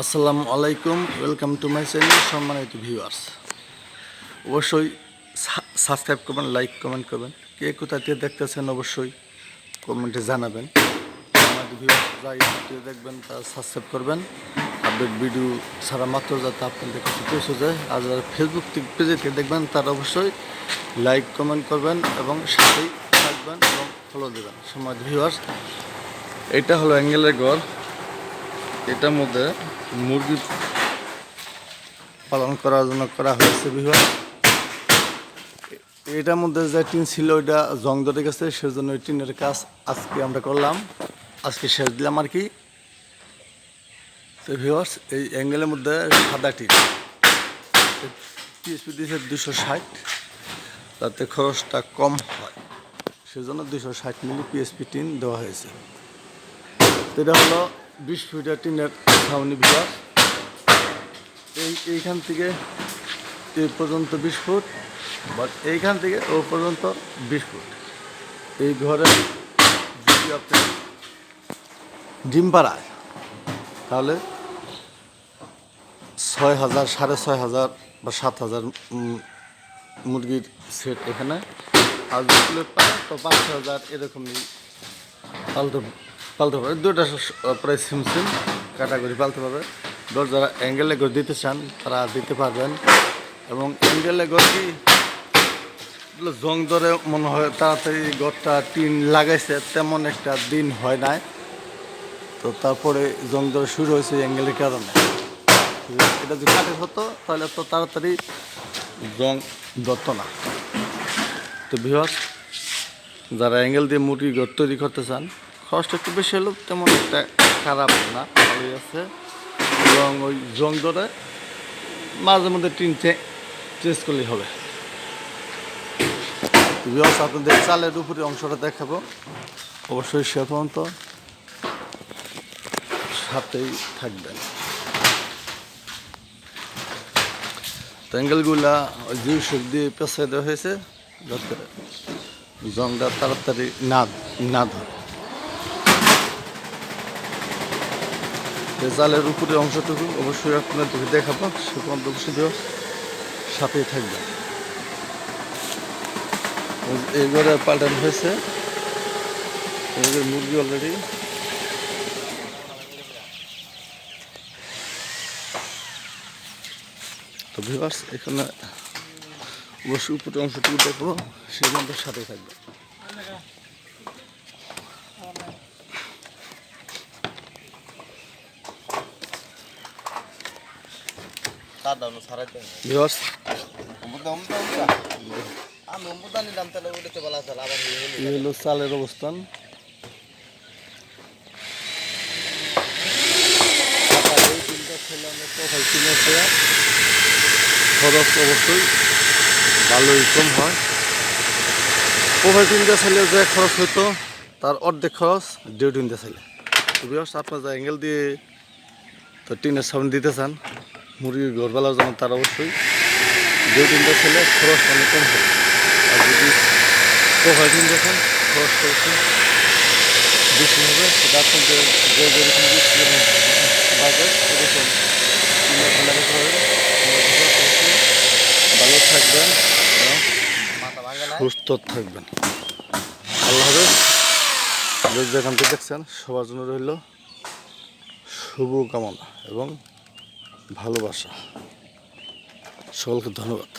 আসসালামু আলাইকুম welcome to my channel সম্মানিত ভিউয়ার্স অবশ্যই সাবস্ক্রাইব করবেন লাইক কমেন্ট করবেন। কে কোথা থেকে দেখতেছেন অবশ্যই কমেন্টে জানাবেন। আমাদের দেখবেন তা সাবস্ক্রাইব করবেন। আপডেট ভিডিও ছাড়া মাত্র যাতে আপনাদের কাছে পৌঁছে যায়। আর যারা ফেসবুক পেজে দেখবেন, তারা অবশ্যই লাইক কমেন্ট করবেন এবং সাথেই থাকবেন এবং ফলো দেবেন। সম্মানিত ভিউয়ার্স এটা হলো অ্যাঙ্গেলের ঘর এটার মধ্যে মুরগি পালন করার জন্য করা হয়েছে, বিভাগ। এটার মধ্যে যে টিন ছিল, ওইটা জং ধরে গেছে সেজন্য ওই টিনের কাজ আজকে আমরা করলাম। আজকে শেষ দিলাম আর কি। তো ভিওর্স এই অ্যাঙ্গেলের মধ্যে সাদা টিন। পিএসপি দিয়েছে দুশো ষাট। তাতে খরচটা কম হয়। সেজন্য দুশো ষাট মিলি পিএসপি টিন দেওয়া হয়েছে। এটা হলো বিশ ফুটের টিনের ছাউনি বিভাগ এই এইখান থেকে এই পর্যন্ত বিশ ফুট বাট এইখান থেকে ও পর্যন্ত বিশ ফুট। এই ঘরে যদি আপনি ডিম পাড়ায়, তাহলে ছয় হাজার, সাড়ে ছয় হাজার বা সাত হাজার মুরগির সেট এখানে। আর যদি পায় তো পাঁচ হাজার এরকমই পালতে পালতে পারে দুটা প্রায় সিম সিম কাটাগরি পালতে পারবে। ধর যারা অ্যাঙ্গেলে ঘর দিতে চান, তারা দিতে পারবেন। এবং অ্যাঙ্গেলে ঘর কি? জং ধরে মনে হয় তাড়াতাড়ি ঘরটা টিন লাগাইছে, তেমন একটা দিন হয় নাই। তো তারপরে জং ধরে শুরু হয়েছে অ্যাঙ্গেলের কারণে। এটা যদি কাঠের হতো, তাহলে তো তাড়াতাড়ি জং ধরতো না। তো বৃহৎ যারা অ্যাঙ্গেল দিয়ে মুরগি ঘর তৈরি করতে চান খরচটা একটু বেশি হলেও তেমন একটা খারাপ না, ভালোই আছে। এবং ওই জং ধরে মাঝে মধ্যে টিন চেঞ্জ করলেই হবে। আপনাদের চালের উপরে অংশটা দেখাবো। অবশ্যই সে পর্যন্ত সাথেই থাকবেন। তো অ্যাঙ্গেলগুলা ওই জিউস দিয়ে পেঁচাই দেওয়া হয়েছে, যাতে জংটা তাড়াতাড়ি না না ধরে। জালের উপরে অংশটুকু অবশ্যই আপনাদেরকে দেখাবো, সে পর্যন্ত দিও, সাথেই থাকবে। এই- ঘরে পাল্টানো হয়েছে। মুরগি অলরেডি তো ভিউয়ার্স এখানে অবশ্যই উপরে অংশটুকু দেখব পর্যন্ত সাথেই থাকবে। হলো চালের অবস্থান। খরচ অবশ্যই ভালোই কম হয়। কোথায় তিনটা ছেলে যে খরচ হতো তার অর্ধেক খরচ দেড় তিনটা ছেলে আপনার যা অ্যাঙ্গেল দিয়ে তো টিনের সামনে দিতে চান মুরগির ঘরবেলার জন্য তার অবশ্যই দেড় তিনটা ছেলে খরচ অনেক কম হবে। আর যদি কোথায় তিন যখন খরচ করছে বেশি হবে, সেটা আপনাদের যে যেরকম ভালো থাকবেন না সুস্থ থাকবেন। আল্লাহ হাফেজ। যে থেকে দেখছেন, সবার জন্য রইল শুভ কামনা এবং ভালোবাসা। সকলকে ধন্যবাদ।